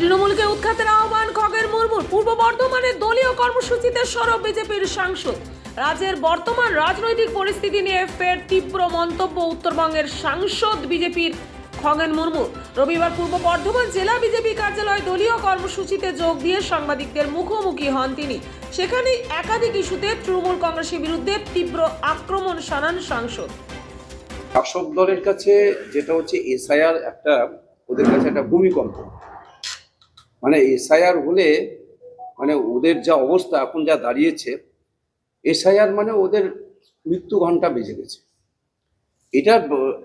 তৃণমূলকে উৎখাতের আহ্বান খগের মুর্মুর। পূর্ব বর্ধমানের দলীয় কর্মসূচিতে সরব বিজেপির সাংসদ। রাজ্যের বর্তমান রাজনৈতিক পরিস্থিতি নিয়ে ফের তীব্র মন্তব্য উত্তরবঙ্গের সাংসদ বিজেপির খগেন মুর্মু রবিবার পূর্ব বর্ধমান জেলা বিজেপি কার্যালয় দলীয় কর্মসূচিতে যোগ দিয়ে সাংবাদিকদের মুখোমুখি হন তিনি। সেখানেই একাধিক ইস্যুতে তৃণমূল কংগ্রেসের বিরুদ্ধে তীব্র আক্রমণ শানান সাংসদ। শাসক দলের কাছে যেটা হচ্ছে এসআইআর একটা, ওদের কাছে একটা ভূমিকম্প। মানে এসআইআর হলে মানে ওদের যা অবস্থা, এখন যা দাঁড়িয়েছে, এসআইআর মানে ওদের মৃত্যু ঘণ্টা বেজে গেছে। এটা,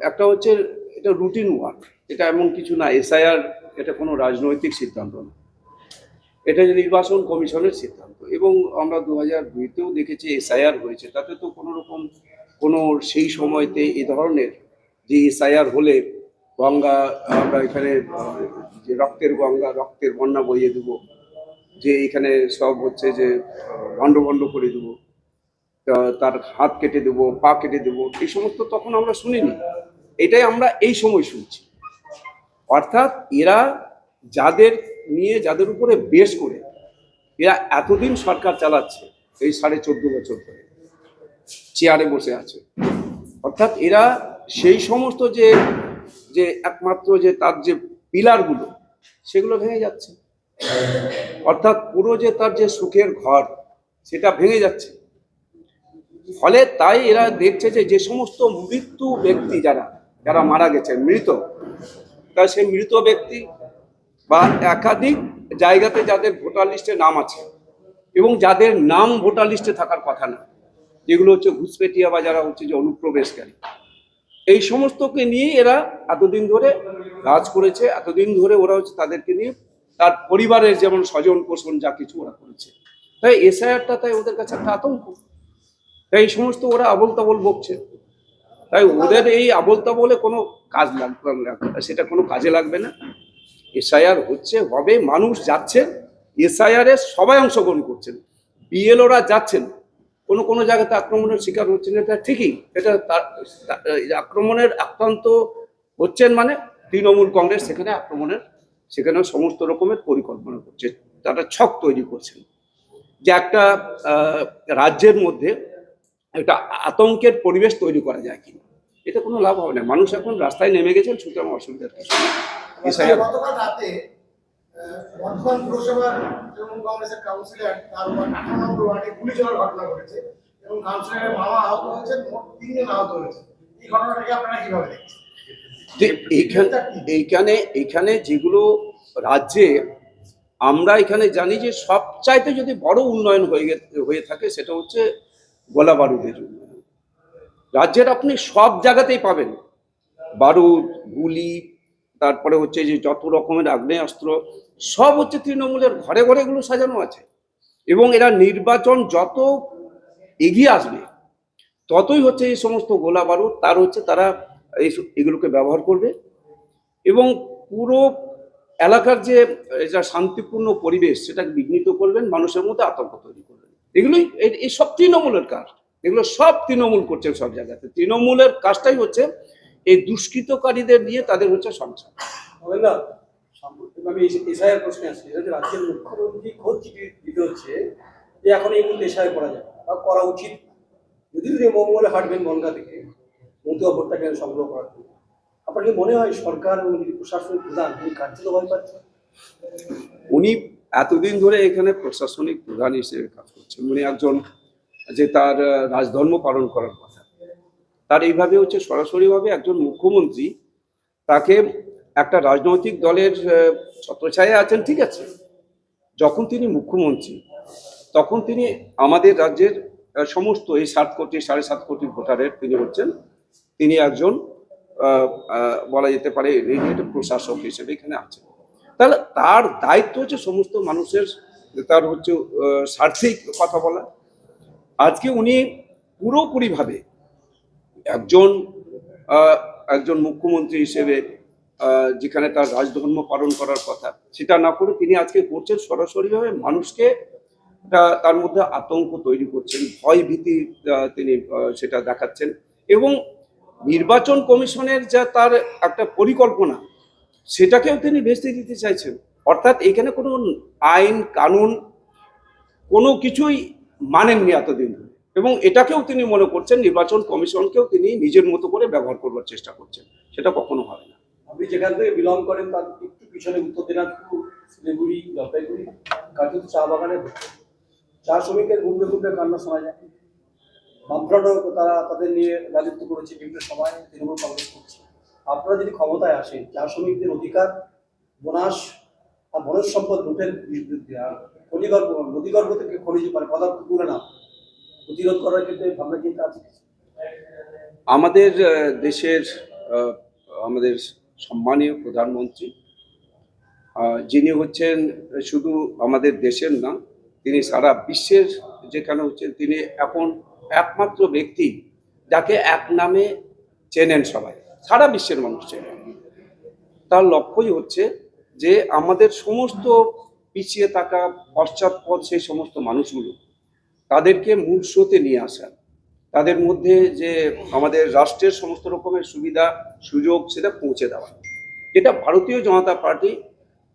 একটা হচ্ছে এটা রুটিন ওয়ার্ক এটা এমন কিছু না, এসআইআর এটা কোনো রাজনৈতিক সিদ্ধান্ত না। এটা যে নির্বাচন কমিশনের সিদ্ধান্ত, এবং আমরা দু হাজার দুইতেও দেখেছি এসআইআর হয়েছে, তাতে তো কোনো রকম কোনো সেই সময়তে এ ধরনের যে এসআইআর হলে গঙ্গা, আমরা এখানে রক্তের গঙ্গা, রক্তের বন্যা বইয়ে দেবো। যে এখানে সব হচ্ছে যে ভণ্ড ভণ্ড করে দেবো। তার হাত কেটে দেবো, পা কেটে দেবো, এই সমস্ত তখন আমরা শুনিনি। এটাই আমরা এই সময় শুনছি। অর্থাৎ এরা যাদের নিয়ে, যাদের উপরে বেশ করে, এরা এতদিন সরকার চালাচ্ছে, এই সাড়ে চোদ্দ বছর ধরে, চেয়ারে বসে আছে। অর্থাৎ এরা সেই সমস্ত যে যে একমাত্র যে তার যে পিলারগুলো সেগুলো ভেঙে যাচ্ছে। অর্থাৎ পুরো যে তার যে সুখের ঘর, সেটা ভেঙে যাচ্ছে। ফলে তাই এরা দেখছে যে যে সমস্ত মৃত্যু ব্যক্তি যারা যারা মারা গেছে মৃত, তা সেই মৃত ব্যক্তি বা একাধিক জায়গাতে যাদের ভোটার লিস্টে নাম আছে এবং যাদের নাম ভোটার লিস্টে থাকার কথা না, যেগুলো হচ্ছে ঘুষপেটিয়া বা যারা হচ্ছে যে অনুপ্রবেশকারী। এই সমস্তকে নিয়ে এরা এতদিন ধরে কাজ করেছে, এতদিন ধরে ওরা হচ্ছে তাদেরকে নিয়ে তার পরিবারের যেমন স্বজন পোষণ যা কিছু ওরা করেছে। তাই এসআইআরটা তাই ওদের কাছে একটা আতঙ্ক। তাই এই সমস্ত ওরা আবল তাবল বকছে। তাই ওদের এই আবল তাবলে কোনো কাজ লাগবে সেটা কোনো কাজে লাগবে না। এসআইআর হচ্ছে, হবে, মানুষ যাচ্ছেন, এসআইআর এ সবাই অংশগ্রহণ করছেন। বিএলওরা যাচ্ছেন। কোনো কোনো জায়গাতে আক্রমণের শিকার হচ্ছেন, এটা ঠিকই। এটা তার আক্রমণের আক্রান্ত হচ্ছেন মানে তৃণমূল কংগ্রেস সেখানে আক্রমণের, সেখানে সমস্ত রকমের পরিকল্পনা করছে, তারা ছক তৈরি করছেন। যে একটা রাজ্যের মধ্যে একটা আতঙ্কের পরিবেশ তৈরি করা যায় কিনা এটা কোনো লাভ হবে না। মানুষ এখন রাস্তায় নেমে গেছেন, সুতরাং অসুবিধার কিছু বর্ধমান পুরসভার তৃণমূল কংগ্রেসের কাউন্সিলর তার উপর আঠারো নম্বর ওয়ার্ডে গুলি চলার ঘটনা ঘটেছে এবং কাউন্সিলরের মামা আহত মোট তিনজন আহত হয়েছে। এই ঘটনাটাকে আপনারা কীভাবে দেখছেন? এইখানে যেগুলো রাজ্যে আমরা এখানে জানি যে সবচাইতে যদি বড় উন্নয়ন হয়ে হয়ে থাকে সেটা হচ্ছে গোলা বারুদের উন্নয়ন রাজ্যের আপনি সব জায়গাতেই পাবেন। বারুদ গুলি তারপরে হচ্ছে যে যত রকমের আগ্নেয়াস্ত্র সব হচ্ছে তৃণমূলের, ঘরে ঘরে এগুলো সাজানো আছে। এবং এরা নির্বাচন যত এগিয়ে আসবে, ততই হচ্ছে এই সমস্ত গোলা বারুদ, তার হচ্ছে তারা এই এগুলোকে ব্যবহার করবে। এবং পুরো এলাকার যে যা শান্তিপূর্ণ পরিবেশ, সেটাকে বিঘ্নিত করবেন, মানুষের মধ্যে আতঙ্ক তৈরি করবেন। এগুলোই এই- সব তৃণমূলের কাজ। এগুলো সব তৃণমূল করছে সব জায়গাতে। তৃণমূলের কাজটাই হচ্ছে এই দুষ্কৃতকারীদের নিয়ে তাদের হচ্ছে সংসার। আমি এসআইয়ের প্রশ্নে আসছি এটা রাজ্যের মুখ্যমন্ত্রী খোঁজ দিতে হচ্ছে যে এখন এই মুহূর্তে এসআই করা যাবে বা করা উচিত। যদি তিনি মঙ্গলে হাঁটবেন বনগা থেকে মন্ত্রী ভোটটাকে সংগ্রহ করার জন্য। আপনার কি মনে হয় সরকার এবং যিনি প্রশাসনিক প্রধান, তিনি কার্যত ভয় পাচ্ছেন? উনি এতদিন ধরে এখানে প্রশাসনিক প্রধান হিসেবে কাজ করছেন। উনি একজন যে তার রাজধর্ম পালন করার কথা। তার এইভাবে হচ্ছে সরাসরিভাবে একজন মুখ্যমন্ত্রী তাকে একটা রাজনৈতিক দলের ছত্রছায়া আছেন ঠিক আছে। যখন তিনি মুখ্যমন্ত্রী তখন তিনি আমাদের রাজ্যের সমস্ত এই সাত কোটি সাড়ে সাত কোটি ভোটারের তিনি হচ্ছেন। তিনি একজন বলা যেতে পারে প্রশাসক হিসেবে এখানে আছেন। তাহলে তার দায়িত্ব হচ্ছে সমস্ত মানুষের তার হচ্ছে আহ, স্বার্থেই কথা বলা। আজকে উনি পুরোপুরিভাবে একজন একজন মুখ্যমন্ত্রী হিসেবে যেখানে তার রাজধর্ম পালন করার কথা। সেটা না করে তিনি আজকে করছেন সরাসরিভাবে মানুষকে তার মধ্যে আতঙ্ক তৈরি করছেন, ভয় ভীতি তিনি সেটা দেখাচ্ছেন। এবং নির্বাচন কমিশনের যা তার একটা পরিকল্পনা, সেটাকেও তিনি ভেস্তে দিতে চাইছেন। অর্থাৎ এখানে কোনো আইন, কানুন কোনো কিছুই মানেননি এতদিন ধরে। এবং এটাকেও তিনি মনে করছেন, নির্বাচন কমিশনকেও তিনি নিজের মতো করে ব্যবহার করবার চেষ্টা করছেন। সেটা কখনো হবে না। আপনি যেখান থেকে বিলং করেন, তার একটু পিছনে উত্তর দিনাজপুর, শিলিগুড়ি, জলপাইগুড়ি কাজু চা বাগানে চা শ্রমিকের ঘুমতে ঘুমতে কান্না শোনা যায়। বামফ্রন্টও তারা তাদের নিয়ে রাজত্ব করেছে বিভিন্ন সময়, তৃণমূল কংগ্রেস করছে। আপনারা যদি ক্ষমতায় আসেন, চা শ্রমিকদের অধিকার, বোনাস আর বনজ সম্পদ লুটের বিরুদ্ধে আর খনিগর্ভ নদীগর্ভ থেকে খনিজ মানে পদার্থ তুলে না প্রতিরোধ করার ক্ষেত্রে ভাবনা চিন্তা আছে আমাদের দেশের আমাদের সম্মানীয় প্রধানমন্ত্রী যিনি হচ্ছেন শুধু আমাদের দেশের না, তিনি সারা বিশ্বের যেখানে হচ্ছেন, তিনি এখন একমাত্র ব্যক্তি যাকে এক নামে চেনেন সবাই, সারা বিশ্বের মানুষ চেনেন। তার লক্ষ্যই হচ্ছে যে আমাদের সমস্ত পিছিয়ে থাকা পশ্চাৎপদ সেই সমস্ত মানুষগুলো, তাদেরকে মূল স্রোতে নিয়ে আসা। তাদের মধ্যে যে আমাদের রাষ্ট্রের সমস্ত রকমের সুবিধা সুযোগ সেটা পৌঁছে দেওয়া। এটা ভারতীয় জনতা পার্টি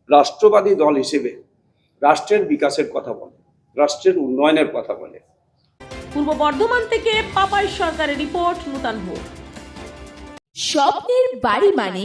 রাষ্ট্রবাদী দল হিসেবে রাষ্ট্রের বিকাশের কথা বলে রাষ্ট্রের উন্নয়নের কথা বলে। পূর্ব বর্ধমান থেকে পাপাই সরকারের রিপোর্ট নূতন হোক স্বপ্নের বাড়ি মানে